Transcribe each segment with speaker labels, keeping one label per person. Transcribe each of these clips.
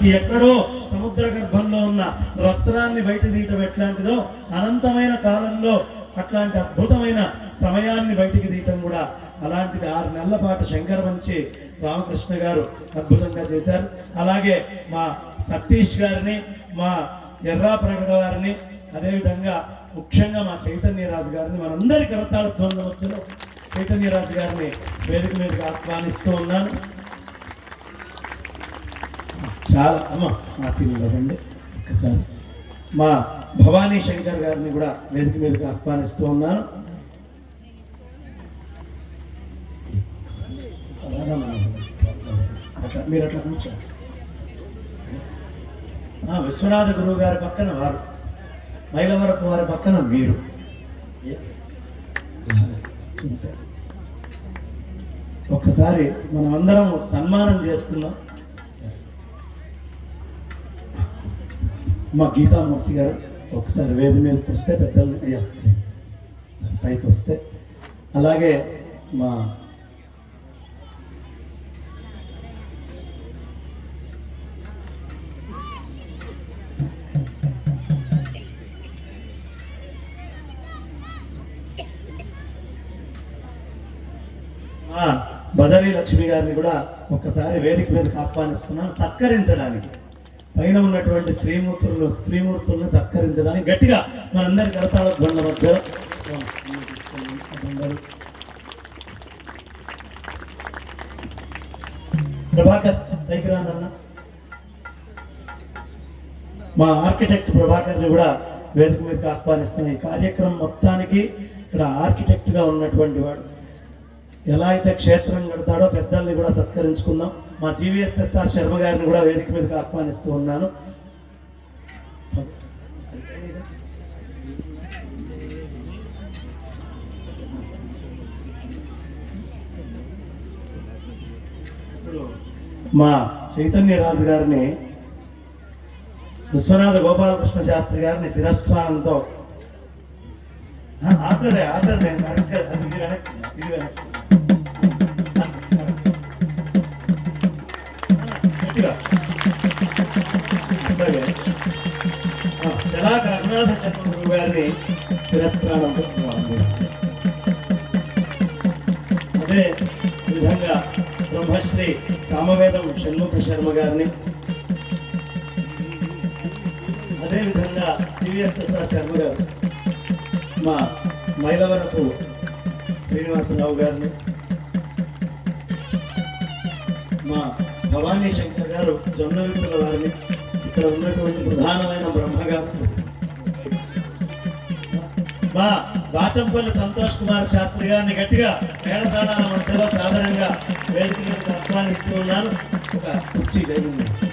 Speaker 1: మనకి ఎక్కడో సముద్ర గర్భంలో ఉన్న రత్నాన్ని బయట తీయటం ఎట్లాంటిదో అనంతమైన కాలంలో అట్లాంటి అద్భుతమైన సమయాన్ని బయటికి తీయటం కూడా అలాంటిది ఆరు నెలల పాటు శంకర మంచి రామకృష్ణ గారు అద్భుతంగా చేశారు. అలాగే మా సతీష్ గారిని మా ఎర్రా ప్రగడ గారిని అదేవిధంగా ముఖ్యంగా మా చైతన్యరాజు గారిని మనందరి కరతాళ వచ్చిన చైతన్యరాజు గారిని వేదిక మీదకి ఆహ్వానిస్తూ ఉన్నాను. చాలా అమ్మ ఆశీర్వాదండి ఒక్కసారి. మా భవానీ శంకర్ గారిని కూడా వేదిక మీదకి ఆహ్వానిస్తూ ఉన్నాను. అట్లా మీరు అట్లా కూర్చోండి. విశ్వనాథ గురువు గారి పక్కన వారు. మైలవరపు వారి పక్కన మీరు. ఒక్కసారి మనం అందరం సన్మానం చేసుకున్నాం మా గీతామూర్తి గారు ఒకసారి వేది మీదకి వస్తే పెద్దలు అయ్యా పైకి వస్తే. అలాగే మా ఆ, లక్ష్మి గారిని కూడా ఒక్కసారి వేదిక మీదకి ఆహ్వానిస్తున్నాను సత్కరించడానికి. పైన ఉన్నటువంటి స్త్రీమూర్తులను స్త్రీమూర్తులను సత్కరించడానికి గట్టిగా మనందరి కడతాల బండ మధ్య ప్రభాకర్ దగ్గర మా ఆర్కిటెక్ట్ ప్రభాకర్ని కూడా వేదిక మీదకి ఆహ్వానిస్తున్న ఈ కార్యక్రమం మొత్తానికి ఇక్కడ ఆర్కిటెక్ట్గా ఉన్నటువంటి వాడు. ఎలా అయితే క్షేత్రం కడతాడో పెద్దల్ని కూడా సత్కరించుకుందాం. మా జీవీఎస్ఎస్ఆర్ శర్మ గారిని కూడా వేదిక మీదకి ఆహ్వానిస్తూ ఉన్నాను. మా చైతన్య రాజు గారిని విశ్వనాథ గోపాలకృష్ణ శాస్త్రి గారిని శిరస్థానంతో ఆర్డర్ ఆర్డర్ నేను కరెక్ట్గా అది ఆ, రఘునాథ శర్మ గురువు గారిని శిరస్త్రానంతో అదే విధంగా బ్రహ్మశ్రీ సామవేదం షణ్ముఖ శర్మ గారిని. అదేవిధంగా సివిఎస్ఎస్ఆర్ శర్మ గారు మా మైలవరపు శ్రీనివాసరావు గారిని. మా భవానీ శంకర్ గారు జొన్న విప్పుల వారిని ఇక్కడ ఉన్నటువంటి ప్రధానమైన బ్రహ్మగాత్రం మా బాచంపల్లి సంతోష్ కుమార్ శాస్త్రి గారిని గట్టిగా మేళతాళాల మధ్యలో సాధారణంగా వేదిక ఆహ్వానిస్తూ ఉన్నాను ఒక కుర్చీ గదిలో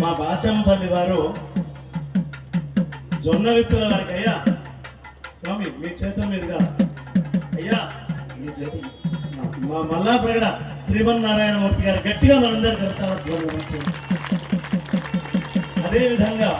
Speaker 1: మా బాచంపల్లి వారు జొన్న విత్తుల వారికి అయ్యా స్వామి మీ చేతుల మీదుగా అయ్యా మీ చేతుల మా- మా మల్లాప్రగడ శ్రీమన్నారాయణమూర్తి గారు గట్టిగా మనందరి కర్తాలు అదే విధంగా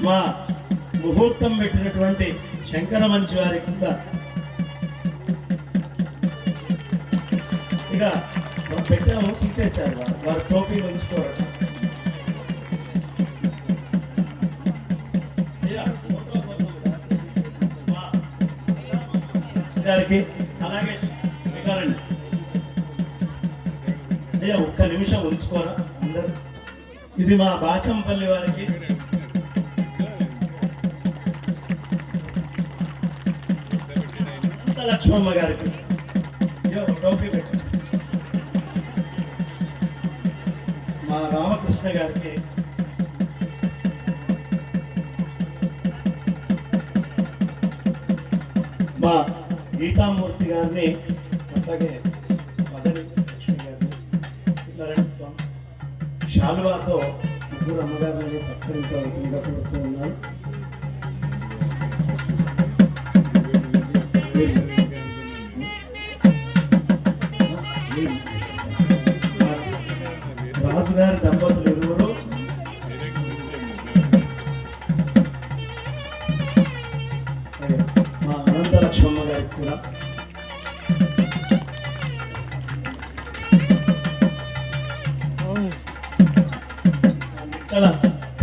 Speaker 1: మా ముహూర్తం పెట్టినటువంటి శంకర మంచి వారి కింద ఇక మనం పెట్టాము తీసేశారు వారు వారు టోపీ ఉంచుకోవడం గారికి అలాగే రండి అయ్యా ఒక్క నిమిషం ఉంచుకోరా అందరు. ఇది మా బాచంపల్లి వారికి లక్ష్మమ్మ గారికి. ఇదిగో ఒక టోపీ పెట్టు. మా రామకృష్ణ గారికి. మా గీతామూర్తి గారిని అట్లాగే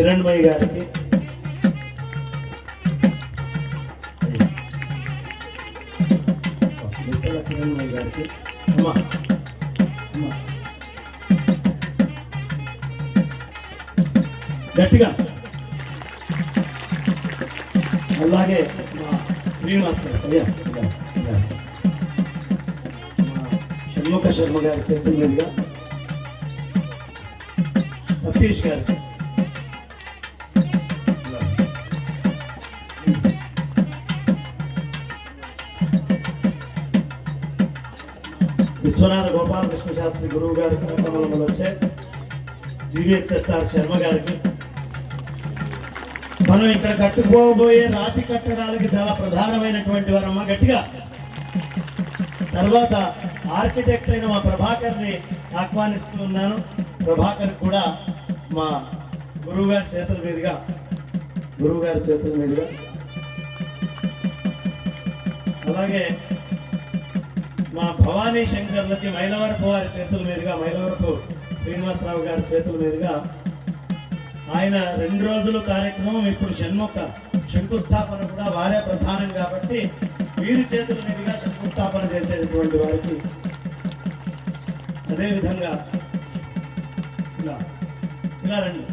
Speaker 1: కిరణ్మయ్య గారికి. కిరణ్మయ్య గారికి. అమ్మా. అమ్మా. గట్టిగా. అలాగే మా శ్రీనివాస్ అయ్యా షణ్ముఖ శర్మ గారి చేతుల మీదుగా సతీష్ గారికి. విశ్వనాథ గోపాలకృష్ణ శాస్త్రి గురువు గారి కార్యక్రమంలో వచ్చే జీవీఎస్ఎస్ఆర్ శర్మ గారికి. మనం ఇక్కడ కట్టుకోబోయే రాతి కట్టడానికి చాలా ప్రధానమైనటువంటి వారమ్మ గట్టిగా. తర్వాత ఆర్కిటెక్ట్ అయిన మా ప్రభాకర్ని ఆహ్వానిస్తున్నాను ప్రభాకర్ కూడా మా గురువు గారి చేతుల మీదుగా గురువు గారి చేతుల మీదుగా. అలాగే మా భవానీ శంకర్లకి మైలవరపు వారి చేతుల మీదుగా మైలవరపు శ్రీనివాసరావు గారి చేతుల మీదుగా ఆయన రెండు రోజుల కార్యక్రమం ఇప్పుడు షణ్ముఖ శంకుస్థాపన కూడా వారే ప్రధానం కాబట్టి వీరి చేతుల మీదుగా శంకుస్థాపన చేసేటటువంటి వారికి అదేవిధంగా ఇలా ఇలా రండి.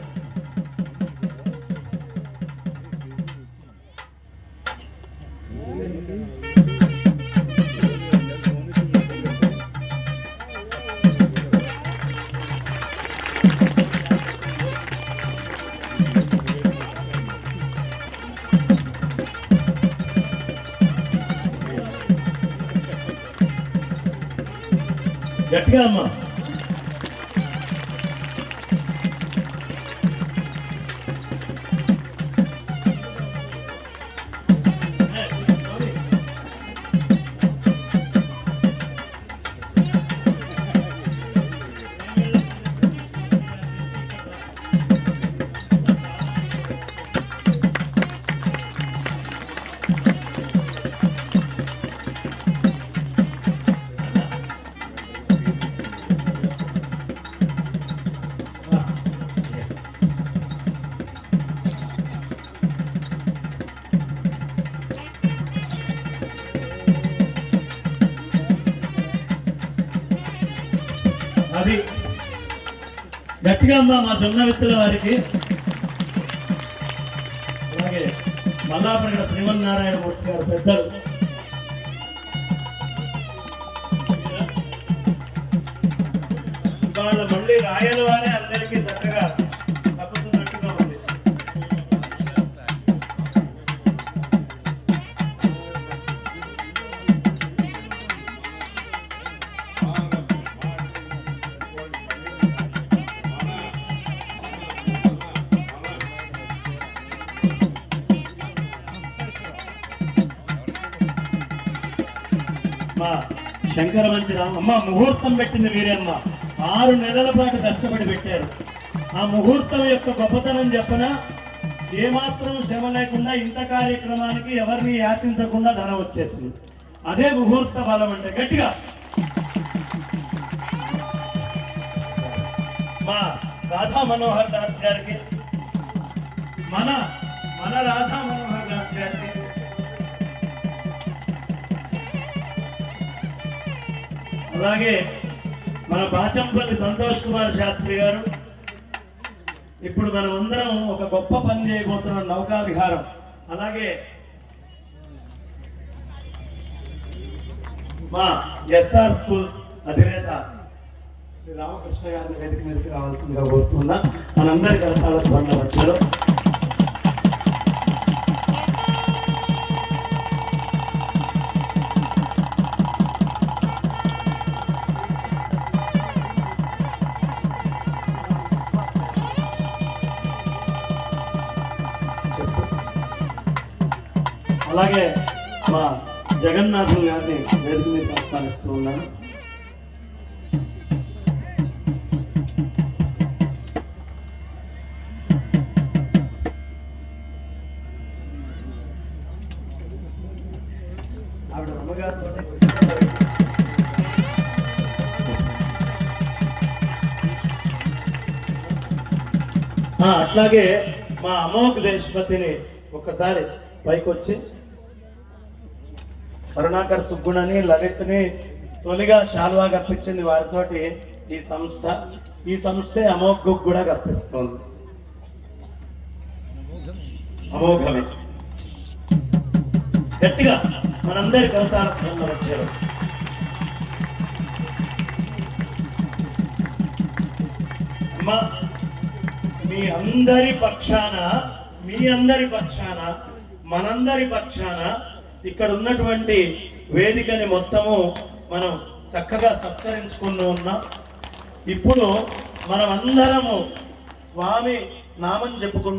Speaker 1: గట్టిగా అమ్మా గట్టిగా అమ్మా మా జొన్న విత్తుల వారికి. అలాగే మల్లాపల్లి శ్రీమన్నారాయణ మూర్తి గారు పెద్దలు. వాళ్ళ మళ్ళీ రాయల వారే అందరికీ చక్కగా శంకర మంచి అమ్మ ముహూర్తం పెట్టింది వీరమ్మ ఆరు నెలల పాటు కష్టపడి పెట్టారు. ఆ ముహూర్తం యొక్క గొప్పతనం చెప్పన ఏమాత్రం శ్రమ లేకుండా ఇంత కార్యక్రమానికి ఎవరిని యాచించకుండా ధర వచ్చేసింది. అదే ముహూర్త బలం అంటే గట్టిగా. మా రాధా మనోహర్ దాస్ గారికి మన మన రాధా మనోహర్ దాస్ గారికి అలాగే మన బాచంపల్లి సంతోష్ కుమార్ శాస్త్రి గారు. ఇప్పుడు మనం అందరం ఒక గొప్ప పని చేయబోతున్నాం నౌకా విహారం. అలాగే మా ఎస్ఆర్ స్కూల్స్ అధినేత శ్రీ రామకృష్ణ గారిని వేదిక మీదకి రావాల్సిందిగా కోరుతున్నా. మనందరి కలతాల బండ వచ్చారు. అలాగే మా జగన్నాథం గారిని వేదిక మీద ఆహ్వానిస్తూ ఉన్నాను. ఆవిడ అమ్మగారితో ఆ, అట్లాగే మా అమోఘ దేశపతిని ఒక్కసారి పైకొచ్చి కరుణాకర్ సుబ్బుణని లలిత్ని తొలిగా శాల్వా కప్పించింది వారితోటి ఈ సంస్థ. ఈ సంస్థే అమోఘ్ కూడా కప్పిస్తుంది. అమోఘమే. గట్టిగా మనందరి కవితాల వచ్చారు అమ్మా మీ అందరి పక్షాన మీ అందరి పక్షాన మనందరి పక్షాన ఇక్కడ ఉన్నటువంటి వేదికని మొత్తము మనం చక్కగా సత్కరించుకుని ఉన్నాం. ఇప్పుడు మనం అందరము స్వామి నామం చెప్పుకుంటాం